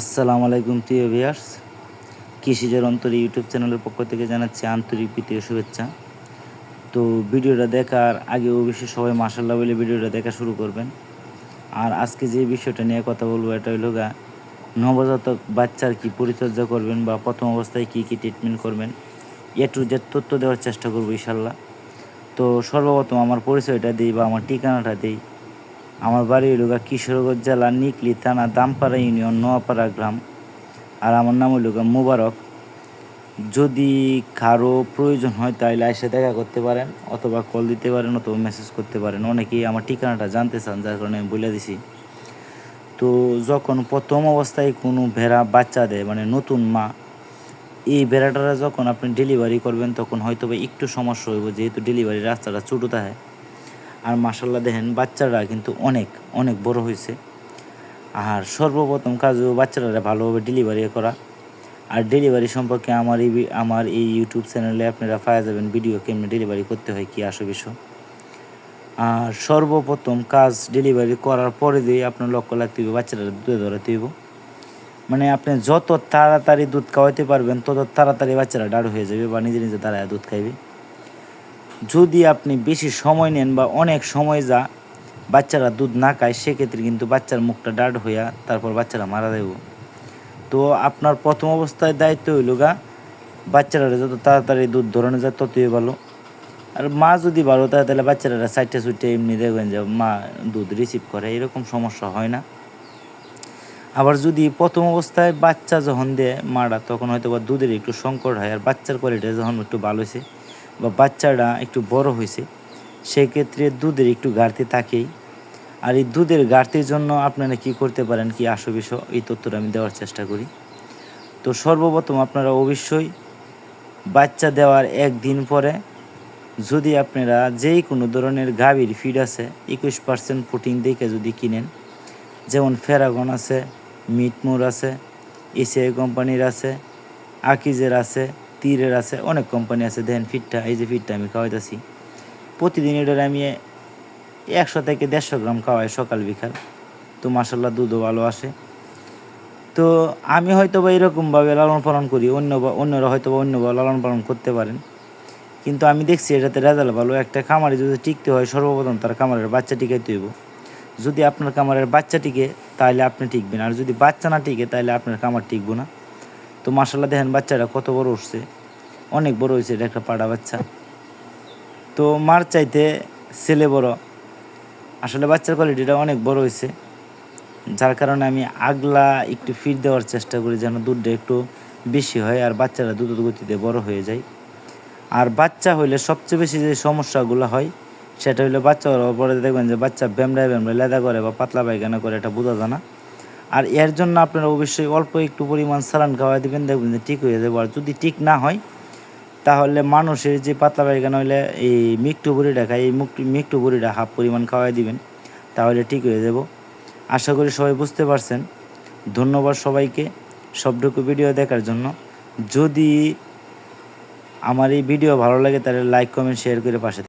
আসসালামু আলাইকুম, প্রিয় ভিয়ার্স কৃষিজের অন্তর ইউটিউব চ্যানেলের পক্ষ থেকে জানাচ্ছি আন্তরিক প্রীতীয় শুভেচ্ছা। তো ভিডিওটা দেখার আগে অবশ্যই সবাই মাসাল্লাহ বলে ভিডিওটা দেখা শুরু করবেন। আর আজকে যে বিষয়টা নিয়ে কথা বলব, এটা হলো গা, নবজাতক বাচ্চার কি পরিচর্যা করবেন বা প্রথম অবস্থায় কি কি ট্রিটমেন্ট করবেন, এ টু জেড তথ্য দেওয়ার চেষ্টা করব ইনশাল্লাহ তো সর্বপ্রথম আমার পরিচয়টা দিই বা আমার ঠিকানাটা দিই। আমার বাড়ি হইল গা কিশোরগঞ্জ জেলা নিকলি থানা দামপাড়া ইউনিয়ন নোয়াপাড়া গ্রাম। আর আমার নাম হইল গা মুবারক। যদি কারও প্রয়োজন হয় তাহলে এসে দেখা করতে পারেন অথবা কল দিতে পারেন অথবা মেসেজ করতে পারেন। অনেকেই আমার ঠিকানাটা জানতে চান, যার কারণে আমি বলে দিছি। তো যখন প্রথম অবস্থায় কোনো ভেড়া বাচ্চা দেয় মানে নতুন মা, এই ভেড়াটারা যখন আপনি ডেলিভারি করবেন, তখন হয়তো বা একটু সমস্যা হইব, যেহেতু ডেলিভারি রাস্তাটা ছোটো থাকে আর মাসাল্লাহ দেখেন, বাচ্চারা কিন্তু অনেক অনেক বড় হয়েছে। আর সর্বপ্রথম কাজ বাচ্চারা ভালোভাবে ডেলিভারি করা। আর ডেলিভারি সম্পর্কে আমার এই আমার এই ইউটিউব চ্যানেলে আপনারা পাওয়া যাবেন ভিডিও কেমনি ডেলিভারি করতে হয়, কি আসো বিষয়। আর সর্বপ্রথম কাজ ডেলিভারি করার পরে দিয়ে আপনার লক্ষ্য লাগতে হবে বাচ্চারা দুধে ধরাতে হইব। মানে আপনি যত তাড়াতাড়ি দুধ খাওয়াইতে পারবেন, তত তাড়াতাড়ি বাচ্চারা ডাড় হয়ে যাবে বা নিজে নিজে দাঁড়ায় দুধ খাইবে। যদি আপনি বেশি সময় নেন বা অনেক সময় যা বাচ্চারা দুধ না খায়, সেক্ষেত্রে কিন্তু বাচ্চার মুখটা ডার্ড হইয়া তারপর বাচ্চারা মারা দেব তো আপনার প্রথম অবস্থায় দায়িত্ব হইল গা, বাচ্চারা যত তাড়াতাড়ি দুধ ধরানো যায় ততই ভালো। আর মা যদি ভালো থাকে, তাহলে বাচ্চারা সাইডে সুইটে এমনি দেখবেন যে মা দুধ রিসিভ করে, এরকম সমস্যা হয় না। আবার যদি প্রথম অবস্থায় বাচ্চা যখন দেয় মারা, তখন হয়তো বা দুধের একটু সংকট হয়, আর বাচ্চার কোয়ালিটি যখন একটু ভালো হয়েছে বা বাচ্চাটা একটু বড় হয়েছে, সেক্ষেত্রে দুধের একটু ঘাটতি থাকেই। আর এই দুধের ঘাটতির জন্য আপনারা কি করতে পারেন কি আসো বিষয় এই তথ্যটা আমি দেওয়ার চেষ্টা করি। তো সর্বপ্রথম আপনারা অবশ্যই বাচ্চা দেওয়ার একদিন পরে যদি আপনারা যেই কোনো ধরনের গাভীর ফিড আছে, একুশ পার্সেন্ট প্রোটিন দেখে যদি কিনেন, যেমন ফেরাগন আছে মিটমোর আছে এসিআই কোম্পানির আছে আকিজের আছে তীরের আছে, অনেক কোম্পানি আছে দেখেন ফিটটা, এই যে ফিটটা আমি খাওয়াইতেছি। প্রতিদিন এটার আমি একশো থেকে দেড়শো গ্রাম খাওয়াই সকাল বিকাল। তো মাসাল্লাহ দুধও ভালো আসে। তো আমি হয়তো বা এরকমভাবে লালন পালন করি, অন্য অন্যরা হয়তো বা অন্যভাবে লালন পালন করতে পারেন। কিন্তু আমি দেখছি এটাতে রেজাল্ট ভালো, একটা খামারে যদি টিকতে হয় সর্বপ্রথম তার খামারের বাচ্চা টিকাইতে হইব। যদি আপনার খামারের বাচ্চা টিকে, তাহলে আপনি টিকবেন, আর যদি বাচ্চা না টিকে, তাহলে আপনার খামার টিকবো না। তো মাসাল্লাহ দেখেন বাচ্চাটা কত বড় উঠছে। অনেক বড় হয়েছে এটা একটা পাড়া বাচ্চা। তো মার চাইতে ছেলে বড়। আসলে বাচ্চার কোয়ালিটিটা অনেক বড় হয়েছে। যার কারণে আমি আগলা একটু ফিট দেওয়ার চেষ্টা করি যেন দুধটা একটু বেশি হয় আর বাচ্চারা দ্রুত গতিতে বড় হয়ে যায়। আর বাচ্চা হইলে সবচেয়ে বেশি যে সমস্যাগুলো হয়, সেটা হইলে বাচ্চা পরে দেখবেন যে বাচ্চা ব্যামড়ায় ব্যামড়ায় লেদা করে বা পাতলা পায়খানা করে, এটা বোঝা যায় না। আর এর জন্য আপনারা অবশ্যই অল্প একটু পরিমাণ সালান খাওয়াই দেবেন, দেখবেন যে ঠিক হয়ে যাবে। আর যদি ঠিক না হয়, তাহলে মানুষের যে পাতলা পায়খানা হইলে এই মিক্টু বুড়িটা খায়, এই মিক্টু বুড়িটা হাফ পরিমাণ খাওয়াই দিবেন, তাহলে ঠিক হয়ে যাব। আশা করি সবাই বুঝতে পারছেন। ধন্যবাদ সবাইকে সবটুকু ভিডিও দেখার জন্য। যদি আমার এই ভিডিও ভালো লাগে, তাহলে লাইক, কমেন্ট, শেয়ার করে পাশে